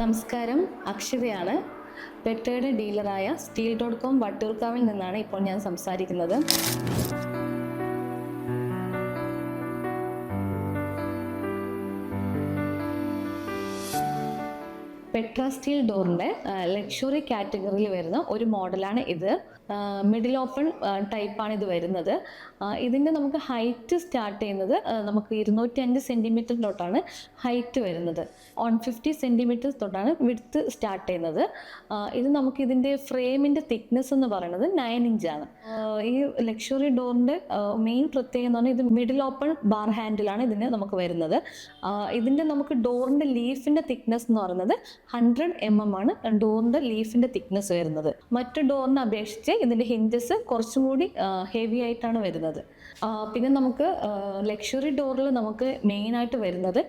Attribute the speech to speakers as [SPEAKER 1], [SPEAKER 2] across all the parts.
[SPEAKER 1] നമസ്കാരം. അക്ഷതയാണ് പെട്ടയുടെ ഡീലറായ സ്റ്റീൽ ഡോട്ട് കോം വട്ടൂർക്കാവിൽ നിന്നാണ് ഇപ്പോൾ ഞാൻ സംസാരിക്കുന്നത്. പെട്ര സ്റ്റീൽ ഡോറിന്റെ ലക്ഷറി കാറ്റഗറിയിൽ വരുന്ന ഒരു മോഡലാണ് ഇത്. മിഡിൽ ഓപ്പൺ ടൈപ്പാണ് ഇത് വരുന്നത്. ഇതിന്റെ നമുക്ക് ഹൈറ്റ് സ്റ്റാർട്ട് ചെയ്യുന്നത് നമുക്ക് ഇരുന്നൂറ്റി അഞ്ച് സെന്റിമീറ്റർ തൊട്ടാണ് ഹൈറ്റ് വരുന്നത്. വൺ ഫിഫ്റ്റി സെന്റിമീറ്റർ തൊട്ടാണ് വിടുത്ത് സ്റ്റാർട്ട് ചെയ്യുന്നത്. ഇത് നമുക്ക് ഇതിന്റെ ഫ്രെയിമിന്റെ തിക്നെസ് എന്ന് പറയുന്നത് നയൻ ഇഞ്ചാണ് ഈ ലക്ഷറി ഡോറിന്റെ മെയിൻ പ്രത്യേകത എന്ന് പറഞ്ഞാൽ ഇത് മിഡിൽ ഓപ്പൺ ബാർ ഹാൻഡിലാണ് ഇതിന് നമുക്ക് വരുന്നത്. ഇതിന്റെ നമുക്ക് ഡോറിന്റെ ലീഫിന്റെ തിക്നെസ് എന്ന് പറയുന്നത് ഹൺഡ്രഡ് എം എം ആണ് ഡോറിന്റെ ലീഫിന്റെ തിക്നെസ് വരുന്നത്. മറ്റു ഡോറിനെ അപേക്ഷിച്ച് ഇതിന്റെ ഹിഞ്ചസ് കുറച്ചും കൂടി ഹെവി ആയിട്ടാണ് വരുന്നത്. പിന്നെ നമുക്ക് ലക്ഷറി ഡോറിൽ നമുക്ക് മെയിനായിട്ട് വരുന്നത്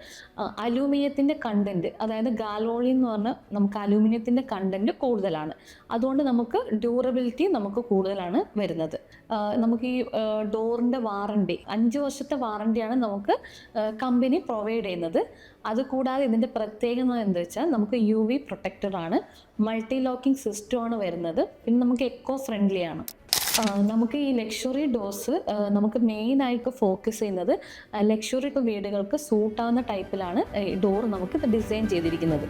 [SPEAKER 1] അലൂമിനിയത്തിന്റെ കണ്ടന്റ് അതായത് ഗാലോളി എന്ന് പറഞ്ഞാൽ നമുക്ക് അലൂമിനിയത്തിന്റെ കണ്ടന്റ് കൂടുതലാണ്. അതുകൊണ്ട് നമുക്ക് ഡ്യൂറബിലിറ്റി നമുക്ക് കൂടുതലാണ് വരുന്നത്. നമുക്ക് ഈ ഡോറിന്റെ വാറണ്ടി അഞ്ച് വർഷത്തെ വാറണ്ടിയാണ് നമുക്ക് കമ്പനി പ്രൊവൈഡ് ചെയ്യുന്നത്. അതുകൂടാതെ ഇതിന്റെ പ്രത്യേകത എന്താ വെച്ചാൽ നമുക്ക് യു വി പ്രൊട്ടക്റ്റഡാണ് മൾട്ടി ലോക്കിംഗ് സിസ്റ്റം ആണ് വരുന്നത്. പിന്നെ നമുക്ക് എക്കോ ഫ്രണ്ട്ലി ആണ്. നമുക്ക് ഈ ലക്ഷറി ഡോസ് നമുക്ക് മെയിനായിട്ട് ഫോക്കസ് ചെയ്യുന്നത് ലക്ഷറി വീടുകൾക്ക് സൂട്ടാവുന്ന ടൈപ്പിലാണ് ഡോർ നമുക്ക് ഡിസൈൻ ചെയ്തിരിക്കുന്നത്.